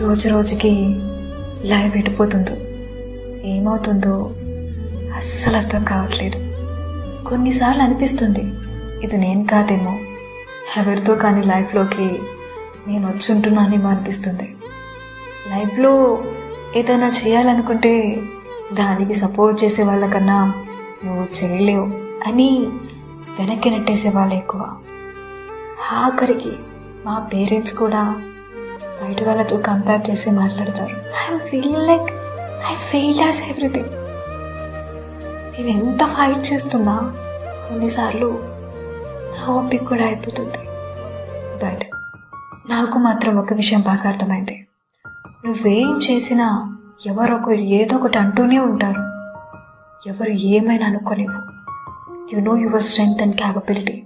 రోజు రోజుకి లైవ్ ఎడిపోతుందో ఏమవుతుందో అస్సలు అర్థం కావట్లేదు. కొన్నిసార్లు అనిపిస్తుంది ఇది నేను కాదేమో ఎవరితో కానీ లైఫ్లోకి నేను వచ్చుంటున్నానేమో అనిపిస్తుంది. లైఫ్లో ఏదైనా చేయాలనుకుంటే దానికి సపోర్ట్ చేసే వాళ్ళకన్నా నువ్వు చేయలేవు అని వెనక్కి నెట్టేసే వాళ్ళు ఎక్కువ. ఆఖరికి మా పేరెంట్స్ కూడా బయట వాళ్ళతో కంపేర్ చేసి మాట్లాడతారు. I feel like I fail as everything నేను ఎంత ఫైట్ చేస్తున్నా కొన్నిసార్లు నా ఓపిక కూడా అయిపోతుంది. బట్ నాకు మాత్రం ఒక విషయం బాగా అర్థమైంది. నువ్వేం చేసినా ఎవరొకరు ఏదో ఒకటి అంటూనే ఉంటారు. ఎవరు ఏమైనా అనుకోలేవు. You know your strength and capability